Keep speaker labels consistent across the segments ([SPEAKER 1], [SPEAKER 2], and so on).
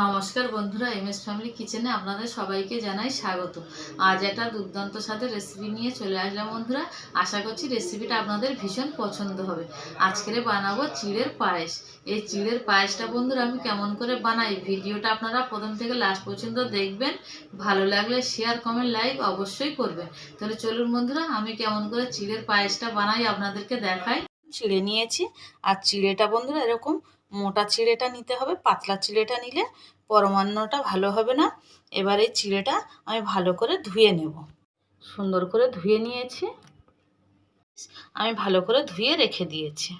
[SPEAKER 1] নমস্কার বন্ধুরা M S family কিচেনে আপনাদের সবাইকে জানাই স্বাগত। আজ একটা দুর্দান্ত স্বাদের রেসিপি নিয়ে চলে আসলাম বন্ধুরা। আশা করছি রেসিপিটা আপনাদের ভীষণ পছন্দ হবে। আজকের বানাবো চিড়ের পায়েস। এই চিড়ের পায়েসটা বন্ধুরা, আমি কেমন করে বানাই ভিডিওটা আপনারা প্রথম থেকে লাস্ট পর্যন্ত দেখবেন। ভালো লাগলে শেয়ার কমেন্ট লাইক অবশ্যই করবেন। তাহলে চলুন বন্ধুরা, আমি কেমন করে চিড়ের পায়েসটা বানাই আপনাদেরকে দেখাই। চিড়ে নিয়েছি। আর চিড়েটা বন্ধুরা এরকম মোটা চিড়েটা নিতে হবে, পাতলা চিড়েটা নিলে পরমান্নটা ভালো হবে না। এবার এই চিড়েটা আমি ভালো করে ধুয়ে নেব। সুন্দর করে ধুয়ে নিয়েছি। আমি ভালো করে ধুয়ে রেখে দিয়েছি।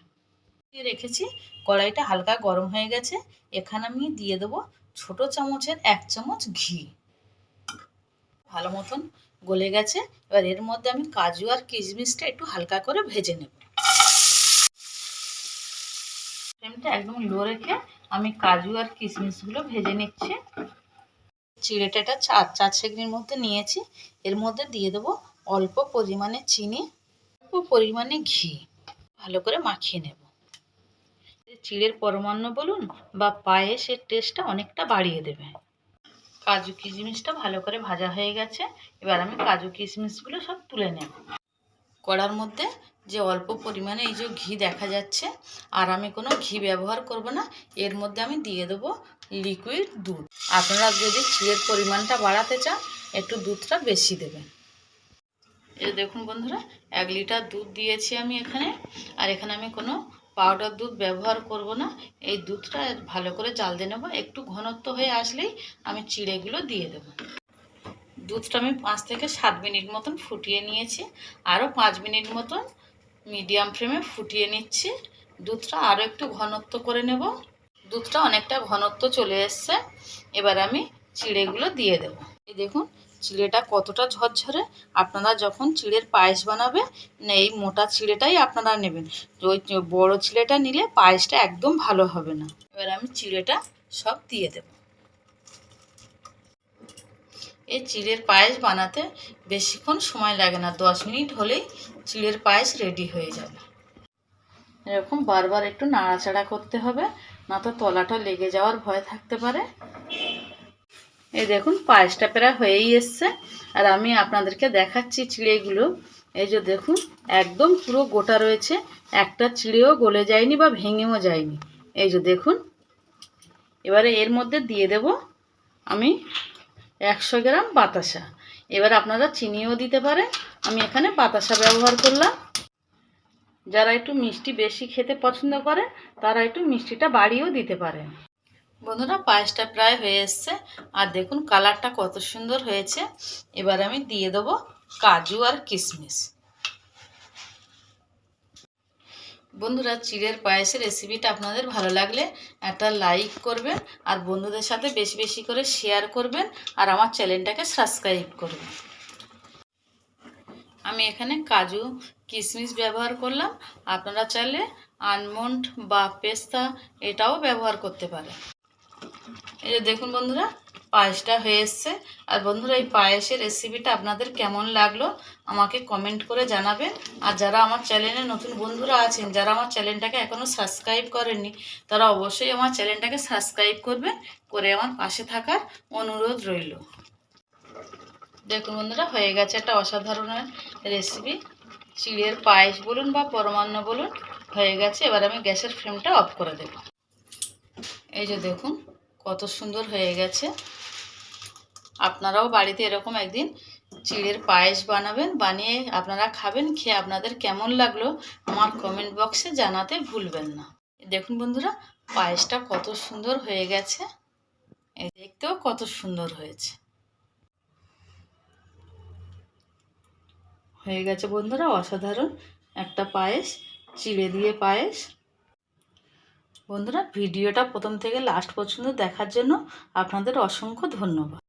[SPEAKER 1] ধুয়ে রেখেছি, কড়াইটা হালকা গরম হয়ে গেছে। এখানে আমি দিয়ে দেবো ছোট চামচের এক চামচ ঘি। ভালো মতন গলে গেছে। এবার এর মধ্যে আমি কাজু আর কিশমিশটা একটু হালকা করে ভেজে নেব। ফ্লেমটা একদম লো রেখে আমি কাজু আর কিশমিশগুলো ভেজে নিচ্ছি। চিড়েটা এটা চার চার সেকেন্ডের মধ্যে নিয়েছি। এর মধ্যে দিয়ে দেবো অল্প পরিমাণে চিনি, অল্প পরিমাণে ঘি। ভালো করে মাখিয়ে নেব। চিড়ের পরমান্ন বলুন বা পায়েসের টেস্টটা অনেকটা বাড়িয়ে দেবে। কাজু কিশমিশটা ভালো করে ভাজা হয়ে গেছে। এবার আমি কাজু কিশমিশগুলো সব তুলে নেব। কড়ার মধ্যে যে অল্প পরিমাণে এই যে ঘি দেখা যাচ্ছে, আর আমি কোনো ঘি ব্যবহার করব না, এর মধ্যে আমি দিয়ে দেবো লিকুইড দুধ। আপনারা যদি ক্ষীরের পরিমাণটা বাড়াতে চান, একটু দুধটা বেশি দেবেন। এই দেখুন বন্ধুরা, এক লিটার দুধ দিয়েছি আমি এখানে, আর এখানে আমি কোনো পাউডার দুধ ব্যবহার করব না। এই দুধটা ভালো করে জাল দিয়ে নেব, একটু ঘনত্ব হয়ে আসলেই আমি চিড়েগুলো দিয়ে দেবো। দুধটা আমি পাঁচ থেকে সাত মিনিট মতন ফুটিয়ে নিয়েছি, আরও পাঁচ মিনিট মতন মিডিয়াম ফ্লেমে ফুটিয়ে নিচ্ছি। দুধটা আরও একটু ঘনত্ব করে নেব। দুধটা অনেকটা ঘনত্ব চলে এসছে। এবার আমি চিড়েগুলো দিয়ে দেব। এই দেখুন, চিড়েটা কতটা ঝরঝরে। আপনারা যখন চিড়ের পায়েস বানাবে, এই মোটা চিড়েটাই আপনারা নেবেন। ওই বড় চিড়েটা নিলে পায়েসটা একদম ভালো হবে না। এবার আমি চিড়েটা সব দিয়ে দেবো। এই চিড়ের পায়েস বানাতে বেশিক্ষণ সময় লাগে না। দশ মিনিট হলেই চিড়ের পায়েস রেডি হয়ে যাবে। এরকম বারবার একটু নাড়াচাড়া করতে হবে, না তো তলাটা লেগে যাওয়ার ভয় থাকতে পারে। এই দেখুন, পায়েসটা প্রায় হয়েই এসছে। আর আমি আপনাদেরকে দেখাচ্ছি চিড়েগুলো এই যে দেখুন, একদম পুরো গোটা রয়েছে। একটা চিড়েও গলে যায়নি বা ভেঙেও যায়নি। এই যে দেখুন, এবারে এর মধ্যে দিয়ে দেব আমি একশো গ্রাম বাতাসা। এবার আপনারা চিনিও দিতে পারেন। আমি এখানে বাতাসা ব্যবহার করলাম। যারা একটু মিষ্টি বেশি খেতে পছন্দ করে, তারা একটু মিষ্টিটা বাড়িয়েও দিতে পারেন। বন্ধুরা, পায়েসটা প্রায় হয়ে এসছে। আর দেখুন, কালারটা কত সুন্দর হয়েছে। এবার আমি দিয়ে দেবো কাজু আর কিশমিশ। বন্ধুরা, চিড়ের পায়েসের রেসিপিটা আপনাদের ভালো লাগলে একটা লাইক করবেন আর বন্ধুদের সাথে বেশি বেশি করে শেয়ার করবেন আর আমার চ্যানেলটাকে সাবস্ক্রাইব করবেন। আমি এখানে কাজু কিশমিশ ব্যবহার করলাম। আপনারা চাইলে আনমন্ড বা পেস্তা এটাও ব্যবহার করতে পারেন। এই যে দেখুন বন্ধুরা পায়েসটা হয়ে এসছে। আর বন্ধুরা, এই পায়েসের রেসিপিটা আপনাদের কেমন লাগল আমাকে কমেন্ট করে জানাবেন। আর যারা আমার চ্যানেলে নতুন বন্ধুরা আছেন, যারা আমার চ্যানেলটাকে এখনও সাবস্ক্রাইব করেননি, তারা অবশ্যই আমার চ্যানেলটাকে সাবস্ক্রাইব করবেন, করে আমার পাশে থাকার অনুরোধ রইল। দেখুন বন্ধুরা, হয়ে গেছে একটা অসাধারণ রেসিপি চিড়ের পায়েস বলুন বা পরমান্ন বলুন, হয়ে গেছে। এবার আমি গ্যাসের ফ্লেমটা অফ করে দেব। এই যে দেখুন, কত সুন্দর হয়ে গেছে। আপনারাও বাড়িতে এরকম একদিন চিড়ের পায়েস বানাবেন, বানিয়ে আপনারা খাবেন, খেয়ে আপনাদের কেমন লাগল আমার কমেন্ট বক্সে জানাতে ভুলবেন না। দেখুন বন্ধুরা, পায়েসটা কত সুন্দর হয়ে গেছে। দেখতেও কত সুন্দর হয়েছে। হয়ে গেছে বন্ধুরা, অসাধারণ একটা পায়েস, চিড়ে দিয়ে পায়েস। বন্ধুরা, ভিডিওটা প্রথম থেকে লাস্ট পর্যন্ত দেখার জন্য আপনাদের অসংখ্য ধন্যবাদ।